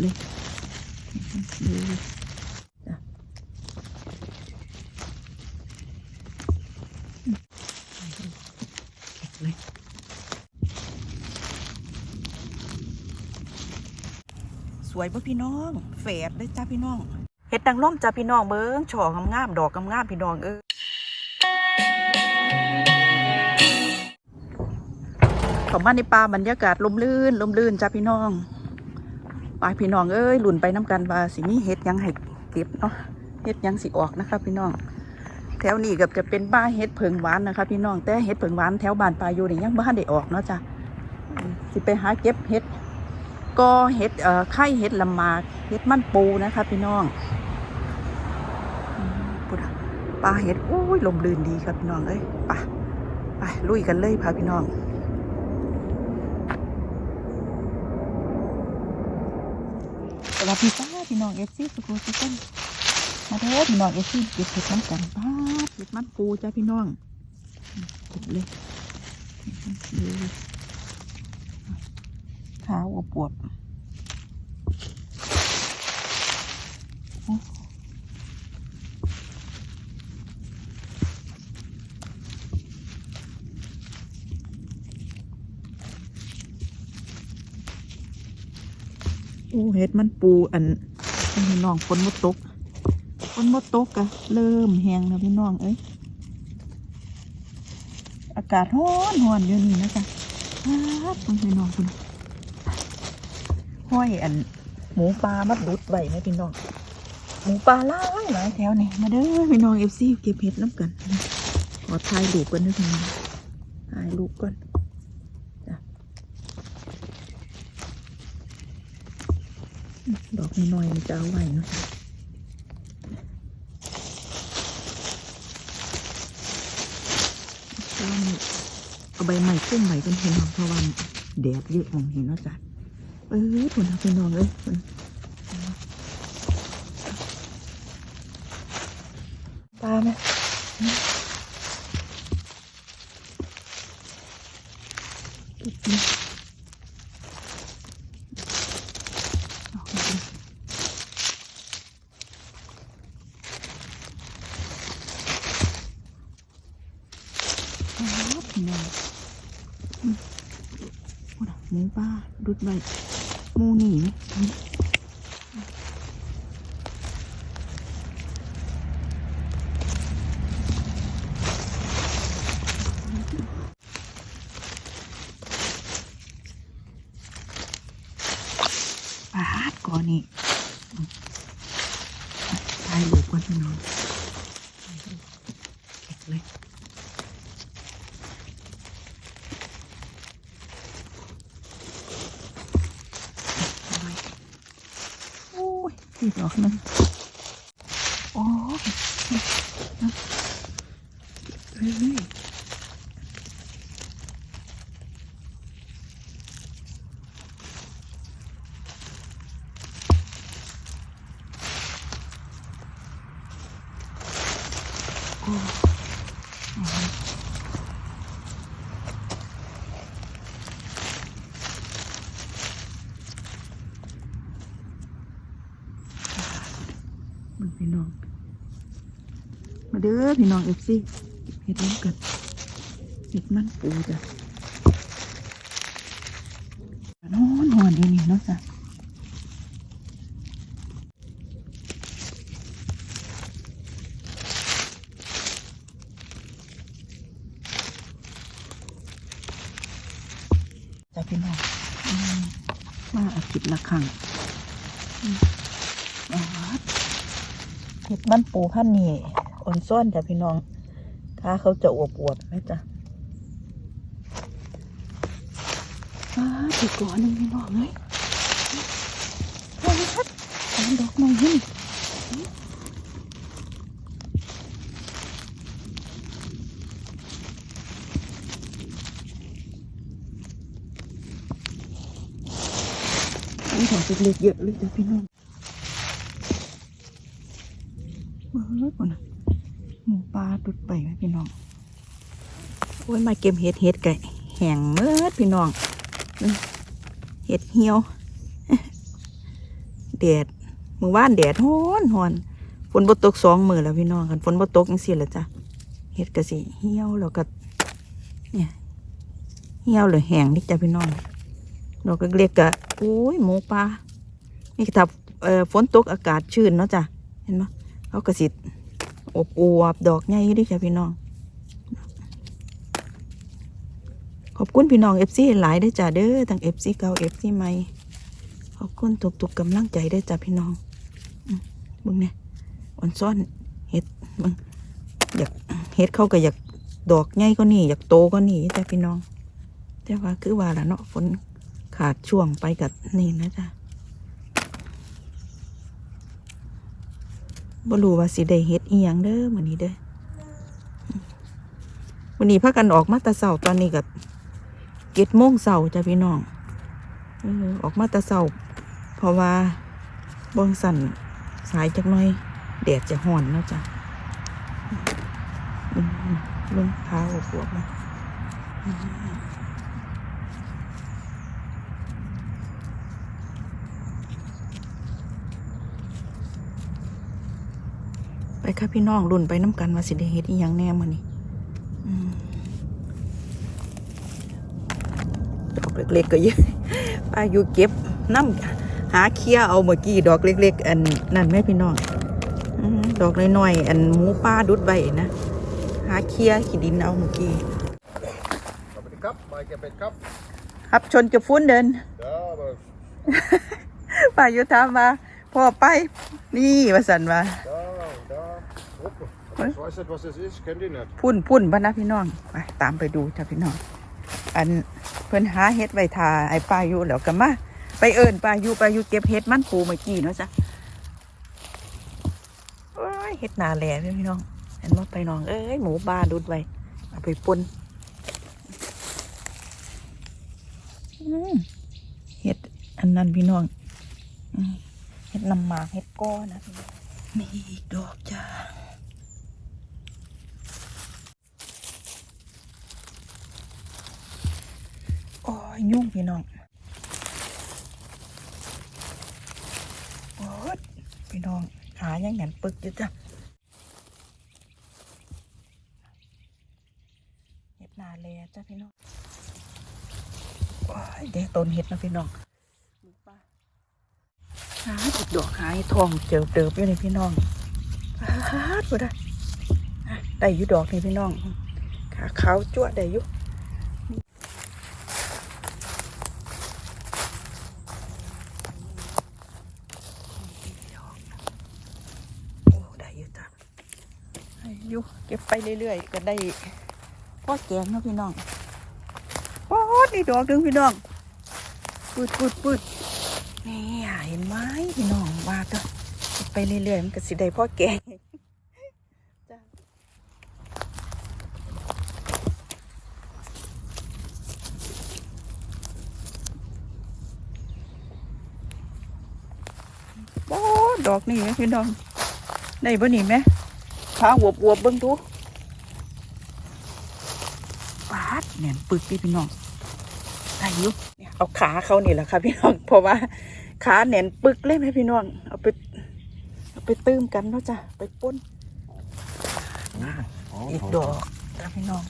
เลยดูสวยป่ะพี่น้องเฟดเลยจ้าพี่น้องเห็ดนางร่มจ้าพี่น้องเบิ้งช่องามๆดอกงามๆพี่น้องเออขอมาในป่าบรรยากาศลมลื่นลมลื่นจ้าพี่น้อง ไปพี่น้องเอ้ยหลุนไปน้ำกันว่าสิมีเห็ดยังให้เก็บเนาะเห็ดยังสิออกนะคะพี่น้องแถวนี้ก็จะเป็นบ้าเห็ดเผิงหวานนะคะพี่น้องแต่เห็ดเผิงหวานแถวบ้านปลาอยู่นี่ยังบ้านได้ออกเนาะจ้ะสิไปหาเก็บเห็ดก็เห็ดเอ่อไข่เห็ดลำมากเห็ดมันปูนะคะพี่น้องปลาเห็ดอุ้ยลมลื่นดีครับพี่น้องเอ้ยไปไปลุยกันเลยพาพี่น้อง สวัสดีจ้าพี่น้องเอฟซีสุขุสุขนมาเด้อพี่น้องเอฟซีเก็บเห็ดน้ำกันป้าเห็ดมันปูจ้าพี่น้องเก็บเลยขาวอวบอวบ เห็ดมันปูอันอันนี้น้องฝนมดตกฝนมดตกกะเริ่มแห้งแล้วพี่น้องเอ้ยอากาศร้อนร้อนอยู่นี่นะจ๊ะครับพี่น้องคุณห้อยอัน หมูปลามัดดุดไว้ไหมพี่น้องหมูปลาหลายหลายแถวนี่มาเด้อพี่น้องเอฟซีเก็บเห็ดน้ำกันขอถ่ายรูปกันนะพี่น้องถ่ายรูปก่อนจ้ะ ดอกน้อยๆมันจะเอาไว้เนาะจ้ะเอาใบใหม่ขึ้นใหม่กันพี่น้องเพราะว่าแดดเยอะมองเห็นเนาะจ้ะเออผลเอาพี่น้องเอ้ยผลปลาไหมหมู ปลาดุดใบหมูหนีไหมปาดก่อนนี่ตายลูกก่อนพี่นองเก็บเลยเอาไว้โอ้ยตีดอกหนึงโอ้ยเฮ้ยโอ้ยมึงพี่น้อง มา เด้อพี่น้องเอฟซีเห็ดน้ำกันเห็ดมันปูจ้ะนอนนอนเดี๋ยวนี้เนาะจ้ะจ้ะพี่น้องมาอาทิตย์ละครั้งเห็ดมันปูพันนี่ อนซ่อนจ้ะพี่น้องขาเขาจะอวบอวบไหมจ๊ะอ้าถือก่อนนึงพี่น้องเลยโอ้ยครับสามดอกน้องนี่นี่ของเล็กเยอะเลยจ้ะพี่น้องมาเฮ้ยคนนะ หมูปลาตุดไปไหมพี่น้อง โอ้ยมาเก็บเห็ดเห็ดไก่แห้งเมื่อพี่น้อง เห็ดเหี่ยวแดดมือว่านแดดฮ้อนฮ้อนฝนบ่ตกสองมือแล้วพี่น้องกันฝนบ่ตกจังซี่ล่ะจ้ะเฮ็ดก็สิเหี่ยวแล้วก็เนี่ยเหี่ยวเลยแห้งนี่จ้ะพี่น้องดอกเล็กก็โอ้ยหมูปลานี่ถ้าฝนตกอากาศชื้นเนาะจ้ะเห็นไหมเขาก็สิ อบอวบดอกใหญ่อยู่เดิจ้ะพี่น้อง ขอบคุณพี่น้องเอฟซีหลายเด้จ้าเด้อทั้งเอฟซีเก่าเอฟซีใหม่ขอบคุณทุกๆกำลังใจเด้จ้าพี่น้องบึงเนี่ยอ่อนซ่อนเห็ดบึงอยากเห็ดเข้าก็อยากดอกใหญ่ก็นี่อยากโตก็นี่จ้าพี่น้อง แต่ว่าคือว่าละเนาะฝนขาดช่วงไปกับนี่นะจ้า บ่รู้ว่าสิได้เฮ็ดอีหยังเด้อมื้อนี้เด้ออืมวันนี้พากันออกมาตะเสาตอนนี้กับเจ็ดโมงเสาจ้ะพี่น้องอออกมาต่เสาเพราะว่าเบงสั่นสายจักหน่อยแดดจะห่อนเนาะจ้ะอืมลงเท้าปวดมาไค่ะพี่น้องรุ่นไปน้ำกันว่าสิได้เฮ็ดอีหยังแน่มื้อนี้อืมดอกเล็กๆก็เยอะป้าอยู่เก็บน้ำหาเคลียร์เอาเมื่อกี้ดอกเล็ก ๆ อันนั่นแม่พี่น้องอืมดอกน้อยๆอันหมูป้าดุดใบนะ หาเคลียร์ขี้ดินเอาเมื่อกี้ Heb je de kap? Mag ik heb je kap? ครับชนกับฟุ้นเดิน Ja, maar ป้าอยู่ถามมาพ่อไปนี่ว่าสันว่า da, da. Hoppen. Ik weet niet wat het is, ik ken die net. พุ่นพุ่นบ้านนะพี่น้องไปตามไปดูจ้ะพี่น้อง อันเพิ่นหาเฮ็ดไว้ทาไอ้ป้าอยู่แล้วก็มาไปเอิญป้าอยู่ป้าอยู่เก็บเฮ็ดมันปูเมื่อกี้เนาะจ้ะโอ้ยเฮ็ดนาแหล่เด้อพี่น้องเห็นว่าไปน้องเอ้ยหมูบ้าดุดไว้เอาไปป่นอืมเฮ็ดอันนั้นพี่น้องอืมเฮ็ดน้ำหมากเฮ็ดก้อนะพี่น้องนี่อีกดอกจ้า โอ้ ยยุ่งพี่น้องโอ้ยพี่น้องขายังแหนปึกอยู่จ้ะเห็ดนาแลจ้ะพี่น้องอ้ยเด็กต้นเห็ดนะพี่น้องหาอีกดอกหายทองเจอเติบอยู่นี่พี่น้องฮาดบ่ได้ได้อยู่ดอกนี่พี่น้องขาขาวจั่วได้อยู่ โอ้ได้อยู่จ้ะได้ อยู่เก็บไปเรื่อยๆก็ได้พ่อแกงเนาะพี่น้องโอ้นี่ดอกหนึงพี่น้องปืดปืดปืดนี่เห็นไหมพี่น้องว่าก็เก็บไปเรื่อยๆมันก็สิได้พ่อแกงจ้ะโอ้ดอกนี่ไหมพี่น้องได้บ่นี่ไหม ขาอวบวบๆเบิ่งดูปาดแหน่นปึกดิพี่น้องได้ยู่เนี่ยเอาขาเขานี่แหละค่ะพี่น้อง เพราะว่าขาแหนนปึกเลยไหมพี่น้อง เอาไป เอาไปตื้มกันเนาะจ้ะ ไปป้นอีกดอกจ้ะพี่น้อง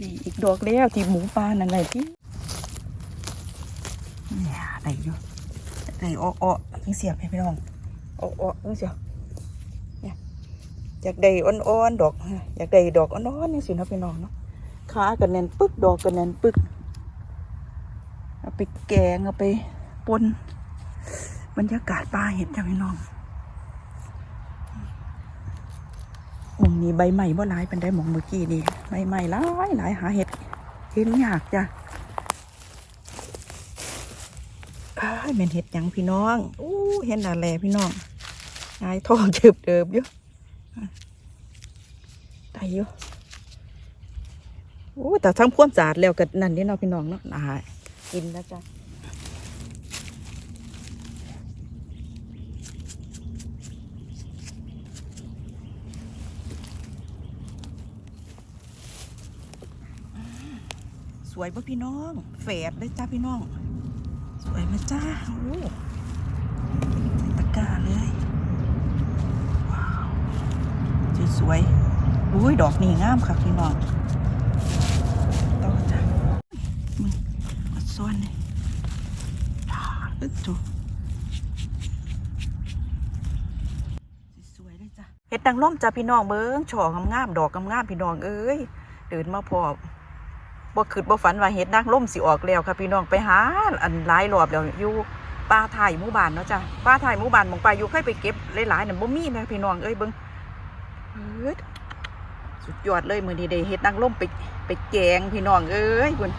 นี่อีกดอกแล้วที่หมูปลานั่นแหละที่เนี่ยได้อยู่ได้อ้อๆจังเสียบให้พี่น้องอ้อๆจังเสียบ อยากได้อ่อนๆดอก อยากได้ดอกอ่อนๆนี่สินะพี่น้องเนาะขาก็แน่นปึกดอกก็แน่นปึกเอาไปแกงเอาไปปนบรรยากาศป่าเห็ดจ้ะพี่น้องมองนี้ใบใหม่บ่หลายเป็นได้หมองเมื่อกี้นี่ใบใหม่หลายหลายหาเห็ดเห็นยากจ้ะอ้ายแม่นเห็ดยังพี่น้องอู้เห็นหนาแลพี่น้องงายทองเจิบเดิบอ ยู่ได้อยู่โอ้แต่ทั้งพ่วมสะอาดแล้วก็นั่นนี่เนาะพี่น้องเนาะอากินแล้วจ้ะสวยป่ะพี่น้องแฝดเลยจ้าพี่น้อง สวยมาจ้าโอ้ตะกาเลย อุ้ยดอกนี่งามค่ะพี่น้องต่อจ้ะมึงอัดซ้อนเลยอ่าอึดจุสวยเลยจ้ะเห็ดนางร่มจ้ะพี่น้องเบิ้งช่องามๆดอกงามๆพี่น้องเอ้ยเดินมาพอบ่คิดบ่ฝันว่าเห็ดนางร่มสิออกแล้วค่ะพี่น้องไปหาอันหลายรอบแล้วอยู่ป่าไทยหมู่บ้านเนาะจ้ะป่าไทยหมู่บ้านมองไปอยู่เคยไปเก็บหลายๆนั่นบ่มีนะพี่น้องเอ้ยเบิ้ง สุดยอดเลยมือนี้ได้เฮ็ดนางร่มไปไปแกงพี่น้องเอ้ยคุณ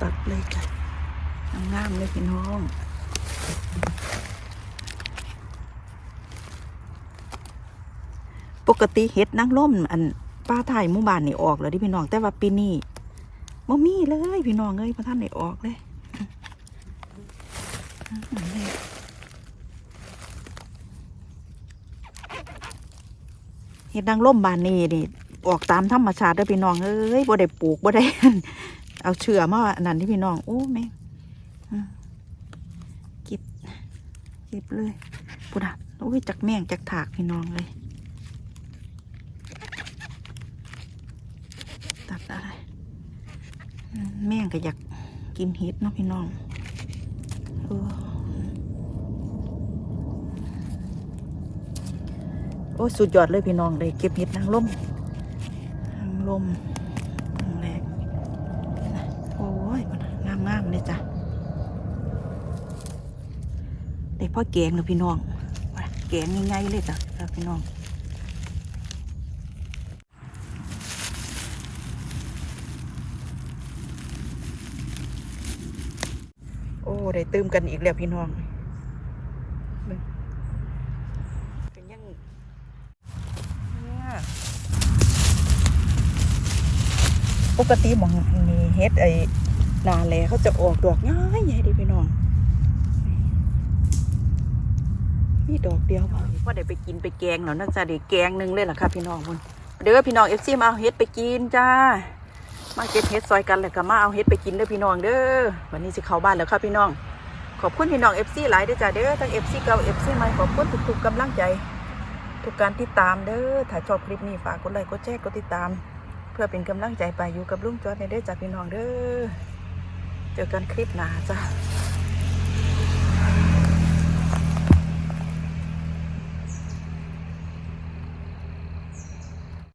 ตัดเลยจ้ะงามๆเลยพี่น้องปกติเฮ็ดนางร่มอันป้าไทยหมู่บ้านนี่ออกแล้วดิพี่น้องแต่ว่าปีนี้บ่มีเลย พี่น้องเอ้ยพระท่านได้ออกเลยอืมเลย เฮ็ดนางร่มบานนี้นี่ออกตามธรรมชาติเด้อพี่น้องเอ้ยบ่ได้ปลูกบ่ได้ เอาเชื่อมาอันนั้นที่พี่น้องโอ้แม่งอืมเก็บเก็บเลยปุดะโอ้ยจักแม่งจักถากพี่น้องเลย ตัดอะไร แม่งก็อยากกินเห็ดเนาะพี่น้องเออ โอ้สุดยอดเลยพี่น้องเลยเก็บเห็ดนางลมนางลมนางแรกโอ้ยงามงามเลยจ้ะได้พ่อแกงเลยพี่น้องว่าแกงง่ายๆเลยจ้ะพี่น้องโอ้ได้ตื่มกันอีกแล้วพี่น้อง เป็นยังเนี่ย ปกติมองมีเฮ็ดไอ้นาแลเขาจะออกดอกง่ายใหญ่ดิพี่น้องมีดอกเดียวพอได้ไปกินไปแกงแล้วน่าจะได้แกงหนึ่งเลยล่ะค่ะพี่น้องคุณเด้อพี่น้องเอฟซีมาเอาเฮ็ดไปกินจ้า มาเก็บเฮ็ดซอยกันแล้วก็มาเอาเฮ็ดไปกินเด้อพี่น้องเด้อวันนี้สิเข้าบ้านแล้วค่ะพี่น้อง ขอบคุณพี่น้องเอฟซีหลายเด้อจ้าเด้อทั้งเอฟซีเก่าเอฟซีใหม่ขอบคุณทุกๆกำลังใจ ทุกการติดตามเด้อถ้าชอบคลิปนี้ฝากกดไลค์กดแชร์กดติดตาม พื่อเป็นกำลังใจไปอยู่กับลุงจอดในเด้อจากพี่น้องเด้อ เจอกันคลิปหน้าจ้า